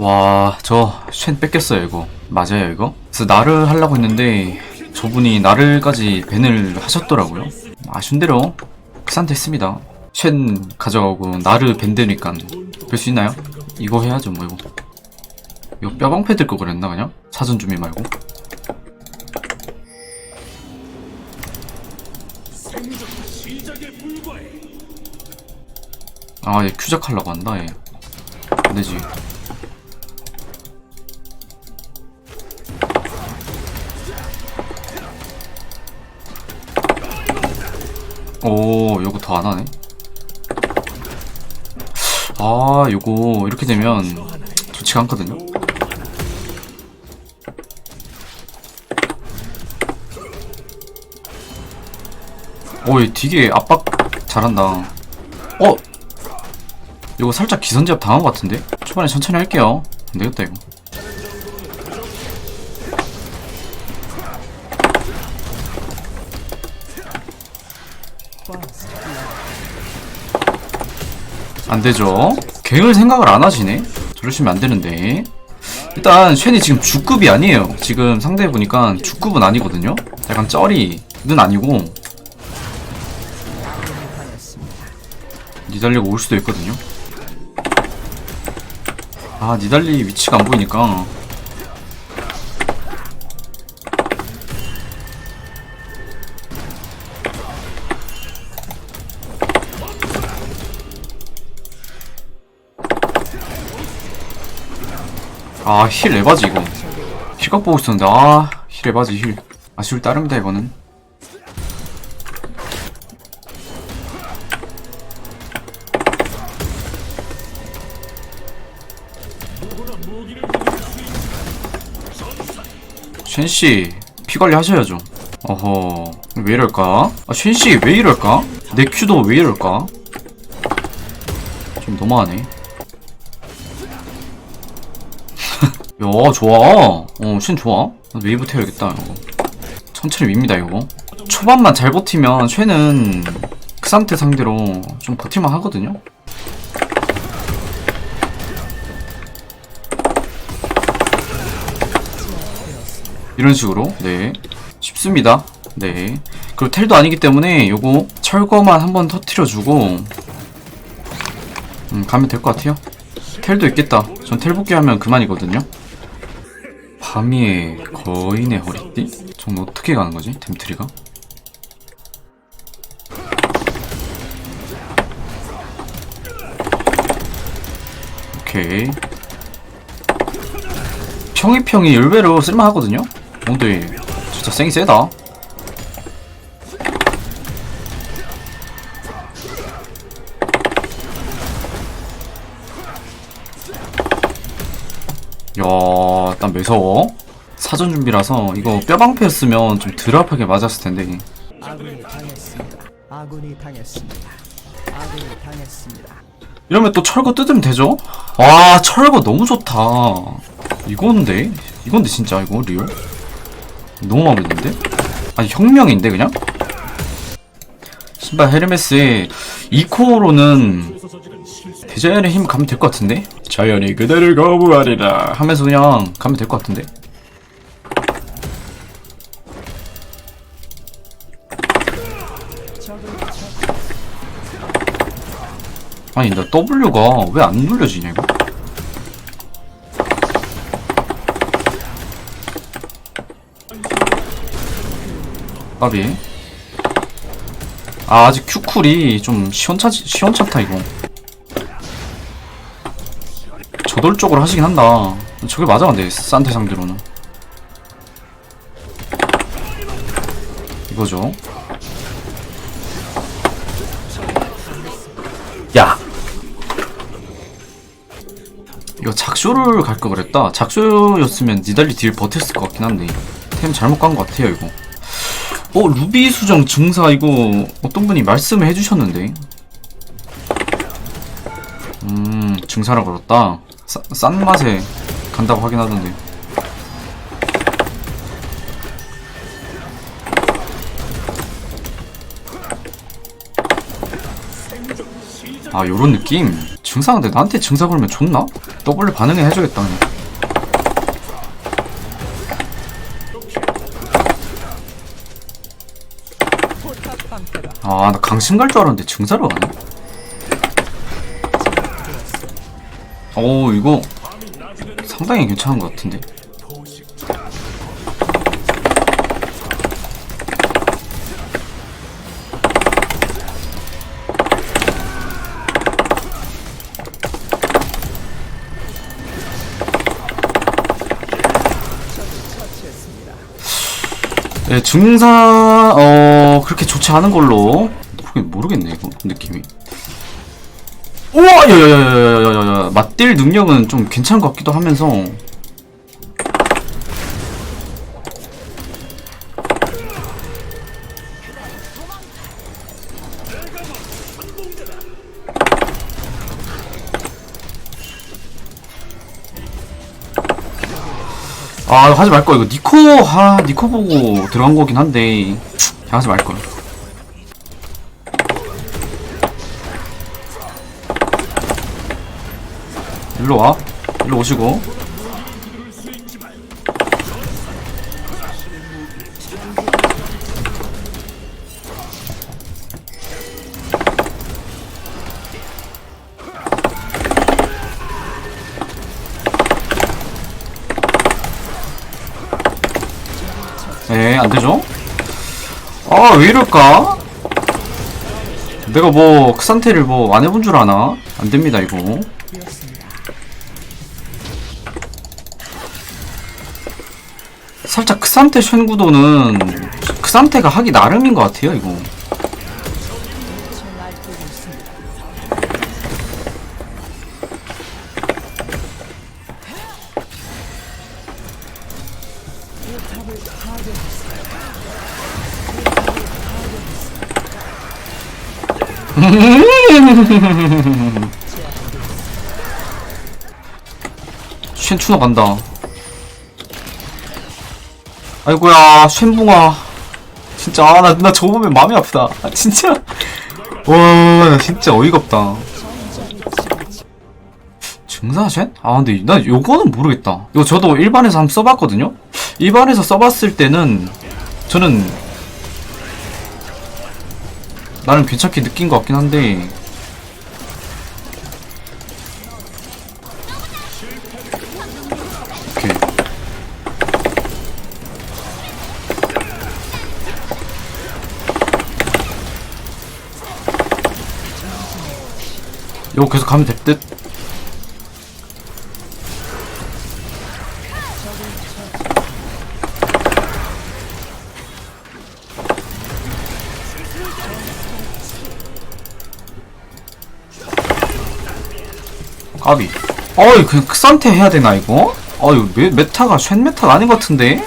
와, 저 쉔 뺏겼어요, 이거. 맞아요, 이거? 그래서 나를 하려고 했는데 저분이 나를까지 밴을 하셨더라고요. 아쉬운 대로 크산테 했습니다. 쉔 가져가고 나를 밴드니까 뺄수 있나요? 이거 해야죠, 뭐 이거. 이거 뼈방패 들거 그랬나 그냥? 사전 준비 말고. 아, 얘 큐작하려고 한다, 얘. 안 되지. 오, 요거 더 안 하네. 아, 요거 이렇게 되면 좋지가 않거든요. 오, 얘 되게 압박 잘한다. 어? 이거 살짝 기선제압 당한 것 같은데? 초반에 천천히 할게요. 안 되겠다, 이거. 안 되죠. 갱을 생각을 안 하시네? 저러시면 안 되는데. 일단, 쉔이 지금 주급이 아니에요. 지금 상대 보니까 주급은 아니거든요? 약간 쩌리는 아니고. 니달리가 올 수도 있거든요? 아, 니달리 위치가 안 보이니까. 아, 힐 에바지, 이거. 힐각 보고 있었는데, 아, 힐 에바지, 힐. 아쉬울 따름이다, 이거는. 쉔씨, 피 관리 하셔야죠. 어허, 왜 이럴까? 아, 쉔씨, 왜 이럴까? 내 큐도 왜 이럴까? 좀 너무하네. 야, 좋아. 어, 쉔 좋아. 웨이브 태워야겠다, 이거. 천천히 밉니다, 이거. 초반만 잘 버티면 그 상태 상대로 좀 버틸만 하거든요? 이런 식으로, 네. 쉽습니다. 네. 그리고 텔도 아니기 때문에 요거 철거만 한번 터트려주고, 음, 가면 될 것 같아요. 텔도 있겠다. 전 텔 복귀하면 그만이거든요. 밤이의 거인의 허리띠? 전 어떻게 가는 거지? 템트리가? 오케이. 평이평이 열배로 쓸만하거든요? 어, 근데 진짜 쌩이 세다. 야, 난 매서워. 사전 준비라서 이거 뼈방패였으면 좀 덜 아프게 맞았을 텐데. 아군이 당했습니다. 아군이 당했습니다. 아군이 당했습니다. 이러면 또 철거 뜯으면 되죠? 와, 철거 너무 좋다. 이건데? 이건데 진짜 이거 리얼? 너무 마음에 드는데? 아니 혁명인데 그냥? 신발 헤르메스의 2코어로는 대자연의 힘 가면 될 것 같은데? 자연이 그대를 거부하리라 하면서 그냥 가면 될 것 같은데? 아니 나 W가 왜 안 눌려지냐 이거? 까비 아 아직 큐쿨이 좀 시원차 시원찮다 이거 저돌적으로 하시긴 한다. 저게 맞아 근데 산테 상대로는. 이거죠. 야! 이거 작쇼를 갈 걸 그랬다. 작쇼였으면 니달리 딜 버텼을 것 같긴 한데. 템 잘못 간 것 같아요 이거. 어 루비 수정 증사 이거 어떤 분이 말씀을 해주셨는데. 음 증사라 그랬다 싸, 싼 맛에 간다고 하긴 하던데 아 요런 느낌? 증상인데 나한테 증상 걸면 좋나? W 반응해 해줘야겠다 그냥 포탑 방패가 아나 강심 갈 줄 알았는데 증사로 가네 오 이거 상당히 괜찮은 것 같은데. 네, 증사 어 그렇게 좋지 않은 걸로 모르겠, 모르겠네 이거 느낌이 우와 야야야야야야야 맞딜 능력은 좀 괜찮은 것 같기도 하면서. 아 하지 말걸. 이거 니코 아 니코 보고 들어간 거긴 한데. 하지 말걸 일로 와 일로 오시고 네, 안 되죠? 아, 왜 이럴까? 내가 뭐, 크산테를 뭐, 안 해본 줄 아나? 안 됩니다, 이거. 크산테 쉔구도는, 크산테가 하기 나름인 것 같아요, 이거. 쉔 추너 간다. 아이고야, 쉔붕아. 진짜, 아, 나, 나 저거 보면 마음이 아프다. 아, 진짜. 와, 나 진짜 어이가 없다. 증사 쉔? 아, 근데 나 요거는 모르겠다. 이거 저도 일반에서 한번 써봤거든요? 일반에서 써봤을 때는, 저는, 나름 괜찮게 느낀 것 같긴 한데, 계속 가면 될 듯? 까비. 어이, 그냥 크산테 해야 되나, 이거? 어이, 메, 메타가 쉔 메타가 아닌 것 같은데?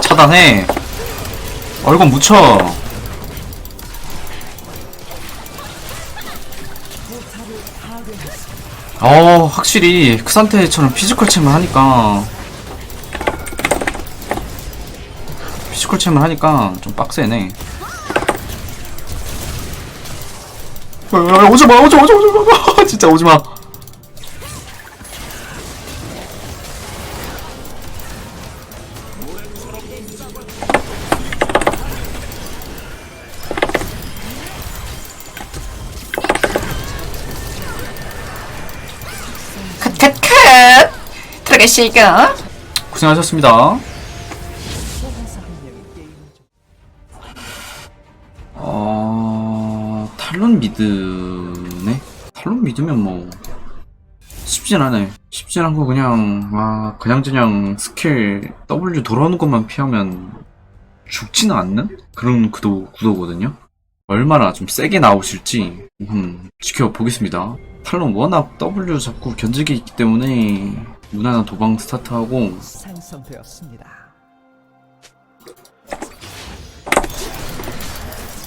차단해. 얼굴 묻혀. 어, 확실히 크산테처럼 피지컬 체만 하니까 피지컬 체만 하니까 좀 빡세네. 어, 어, 오지마, 오지마, 오지마, 오지마, 진짜 오지마. 들어가실까? 고생하셨습니다. 어, 탈론 미드네? 탈론 미드면 뭐, 쉽진 않네. 쉽진 않고 그냥, 아, 그냥저냥 스킬 W 돌아오는 것만 피하면 죽지는 않는? 그런 구도, 구도거든요? 얼마나 좀 세게 나오실지, 음, 지켜보겠습니다. 탈론 워낙 W 잡고 견적이 있기 때문에, 무난한 도방 스타트하고, 생성되었습니다.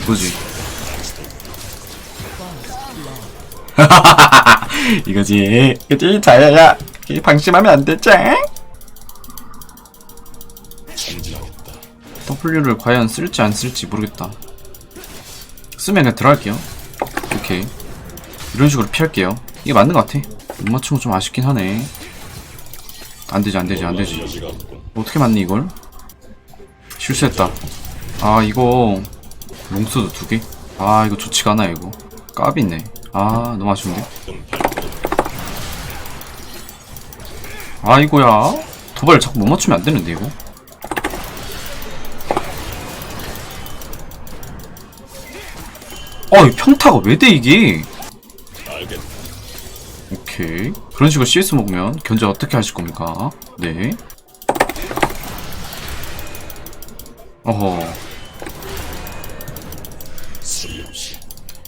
이거지. 이거지. 그치? 자야야. 방심하면 안 되지? W를 과연 쓸지 안 쓸지 모르겠다. 쓰면 그냥 들어갈게요 오케이 이런 식으로 피할게요 이게 맞는 것 같아 못 맞춘 거 좀 아쉽긴 하네 안 되지 안 되지 안 되지. 어떻게 맞니 이걸? 실수했다. 아 이거 롱소드 두개? 아 이거 좋지가 않아 이거. 까비네. 아 너무 아쉬운데? 아 이거야. 도발 자꾸 못 맞추면 안 되는데 이거? 어이 평타가 왜 돼 이게? 오케이 그런 식으로 CS 먹으면 견제 어떻게 하실 겁니까? 네. 어허.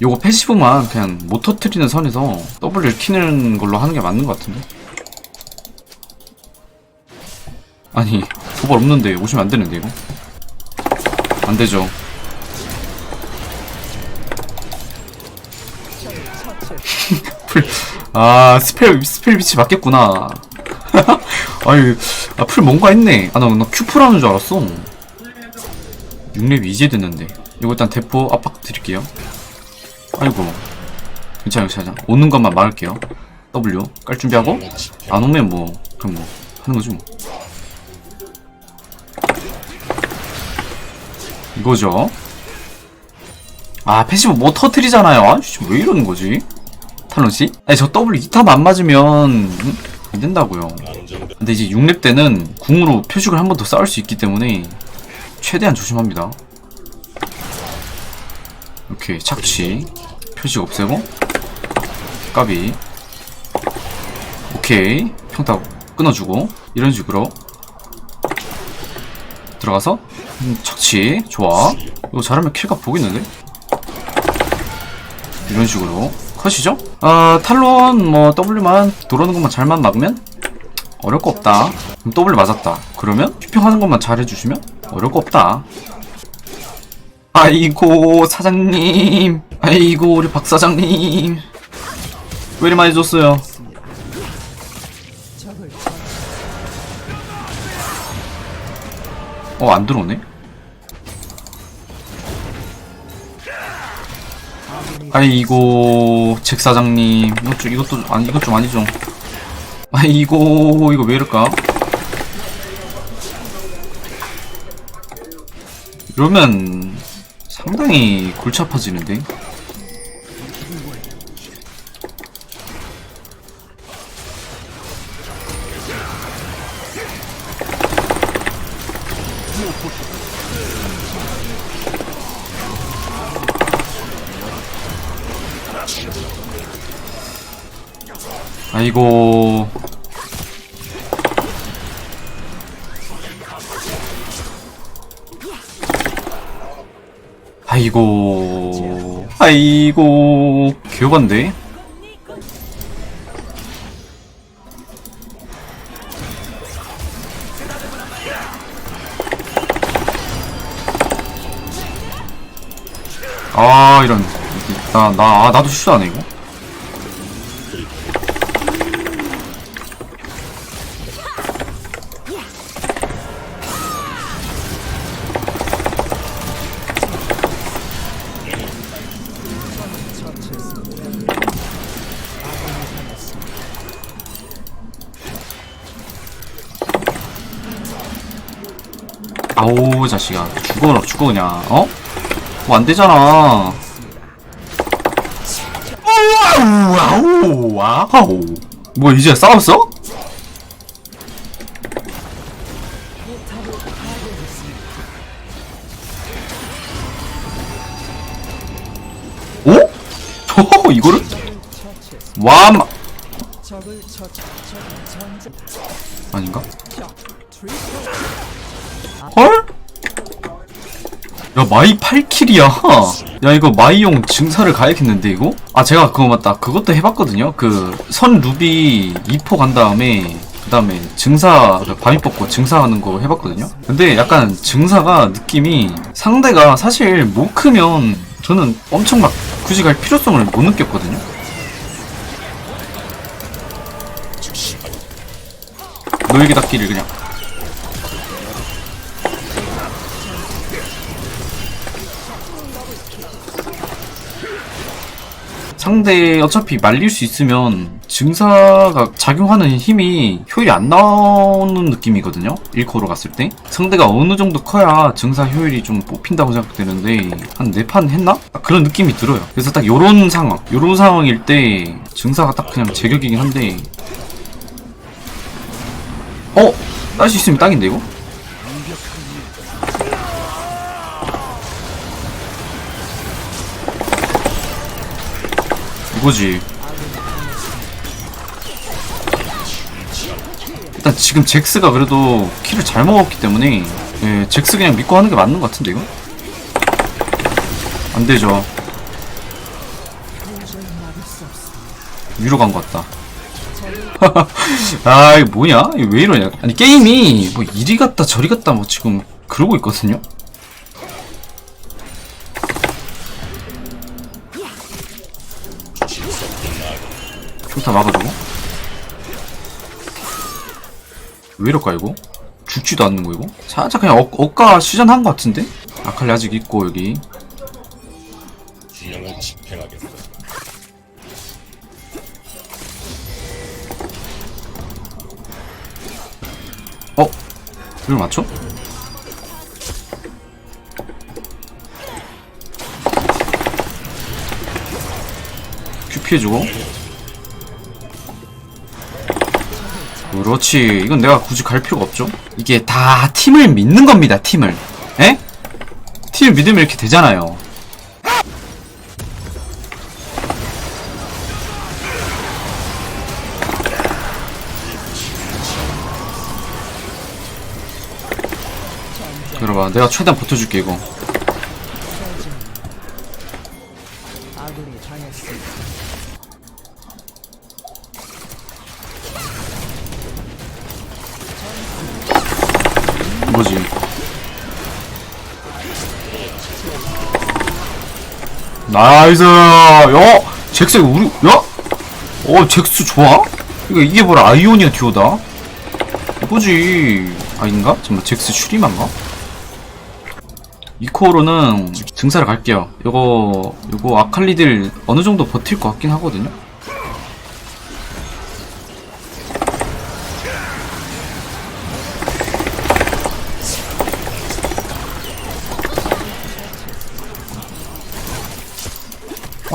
요거 패시브만 그냥 못 터트리는 선에서 W를 키는 걸로 하는 게 맞는 것 같은데? 아니 도발 없는데 오시면 안 되는데 이거? 안 되죠 아 스펠 스펠 위치 맞겠구나. 아유 아, 풀 뭔가 했네. 아나 나 큐프라는 줄 알았어. 6렙 이제 됐는데. 이거 일단 대포 압박 드릴게요. 아이고. 괜찮아요 괜찮아 오는 것만 막을게요. W. 깔 준비하고. 안 오면 뭐 그럼 뭐 하는 거죠 뭐. 이거죠. 아 패시브 뭐 터트리잖아요. 아씨 왜 이러는 거지 탈론씨? 아니 저 W 2탑 안 맞으면 음, 안 된다고요. 근데 이제 6렙 때는 궁으로 표식을 한 번 더 쌓을 수 있기 때문에 최대한 조심합니다. 오케이 착취. 표식 없애고. 까비. 오케이 평타 끊어주고. 이런 식으로. 들어가서 음, 착취. 좋아. 이거 잘하면 킬각 보겠는데? 이런 식으로. 컷이죠? 아 탈론 뭐 W만 들어오는 것만 잘만 막으면 어려울 거 없다. 그럼 W 맞았다. 그러면 휘평하는 것만 잘해주시면 어려울 거 없다. 아이고 사장님. 아이고 우리 박 사장님. 왜 이리 많이 줬어요? 어 안 들어오네 아이고 잭 사장님 이것 좀 이것도 아니 이것 좀 아니죠. 아이고 이거 왜 이럴까? 이러면 상당히 골치 아파지는데 아이고. 아이고. 아이고. 개반데 아 이런. 나 나 아, 나도 실수하네 이거 아우 자식아 죽어라 죽어 그냥 어? 뭐 안되잖아 아우 아우 아우 뭐 이제 싸웠어? 오? 저 이거를 와 마... 적을 처치 적을 전제 아닌가? 야 마이 8킬이야. 야 이거 마이용 증사를 가야겠는데 이거? 아 제가 그거 맞다. 그것도 해봤거든요. 그 선 루비 2포 간 다음에 그 다음에 증사 그 바위 뽑고 증사하는 거 해봤거든요. 근데 약간 증사가 느낌이 상대가 사실 못 크면 저는 엄청 막 굳이 갈 필요성을 못 느꼈거든요. 너에게 닿기를 그냥 상대 어차피 말릴 수 있으면 증사가 작용하는 힘이 효율이 안 나오는 느낌이거든요 1코로 갔을 때 상대가 어느 정도 커야 증사 효율이 좀 뽑힌다고 생각되는데 한 4판 했나? 딱 그런 느낌이 들어요 그래서 딱 요런 상황 요런 상황일 때 증사가 딱 그냥 제격이긴 한데 어? 딸 수 있으면 딱인데 이거? 이거지. 일단 지금 잭스가 그래도 키를 잘 먹었기 때문에 예, 잭스 그냥 믿고 하는 게 맞는 것 같은데 이거? 안 되죠. 위로 간 것 같다. 아 이거 뭐냐? 이거 왜 이러냐? 아니 게임이 뭐 이리 갔다 저리 갔다 뭐 지금 그러고 있거든요. 평타 막아주고 왜 이럴까 이거? 죽지도 않는 거 이거? 살짝 그냥 억, 억가 시전한 것 같은데? 아칼리 아직 있고 여기. 어? 이걸 맞춰? 큐 피해주고 그렇지. 이건 내가 굳이 갈 필요가 없죠. 이게 다 팀을 믿는 겁니다 팀을. 에? 팀을 믿으면 이렇게 되잖아요. 여러분 내가 최대한 버텨줄게 이거 나이스! 야! 잭스 이거 우리, 야? 어, 잭스 좋아? 이거, 이게 뭐라, 아이오니아 듀오다? 이거지. 아닌가? 잠깐만, 잭스 슈리만가? 이 코어로는 증사를 갈게요. 요거, 요거 아칼리들 어느 정도 버틸 것 같긴 하거든요?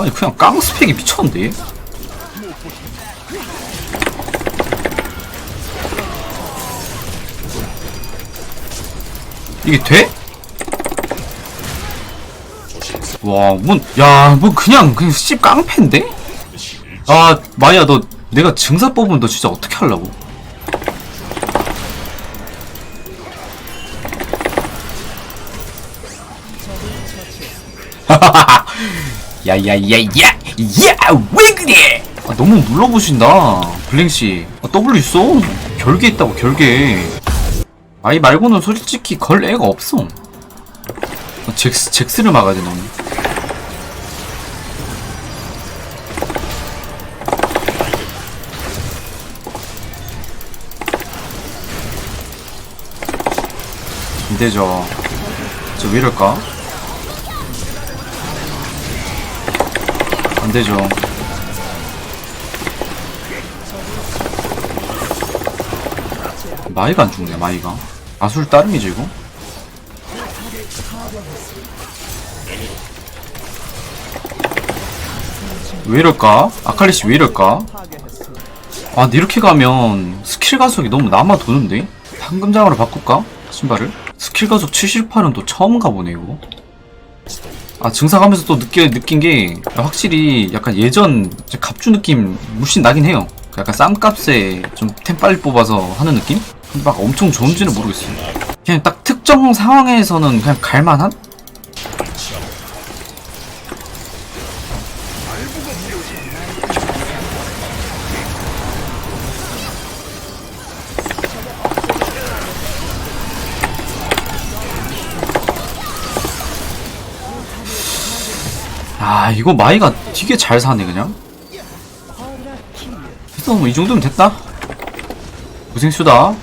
아니 그냥 깡 스펙이 미쳤는데 이게 돼? 와, 뭔, 야, 뭐 그냥 그냥 씨 깡패인데? 아, 마이야 너 내가 증사 뽑으면 너 진짜 어떻게 하려고? 야야야야 야왜 그래? 아, 너무 물러보신다. 블랭씨 아, W 있어? 결계 있다고 결계. 아이 말고는 솔직히 걸 애가 없어. 아, 잭스, 잭스를 막아야 돼 너는 안되죠. 저 왜 이럴까 안되죠 마이가 안 죽네 마이가 아술 따름이죠 이거 왜 이럴까? 아칼리씨 왜 이럴까? 아 근데 이렇게 가면 스킬 가속이 너무 남아 도는데? 황금장으로 바꿀까? 신발을? 스킬 가속 78은 또 처음 가보네 이거 아 증사 가면서 또 느껴, 느낀 게 확실히 약간 예전 갑주 느낌 물씬 나긴 해요 약간 쌈값에 좀 템 빨리 뽑아서 하는 느낌? 막 엄청 좋은지는 모르겠어요 그냥 딱 특정 상황에서는 그냥 갈만한? 아 이거 마이가 되게 잘 사네 그냥. 그래서 뭐이 정도면 됐다. 고생수다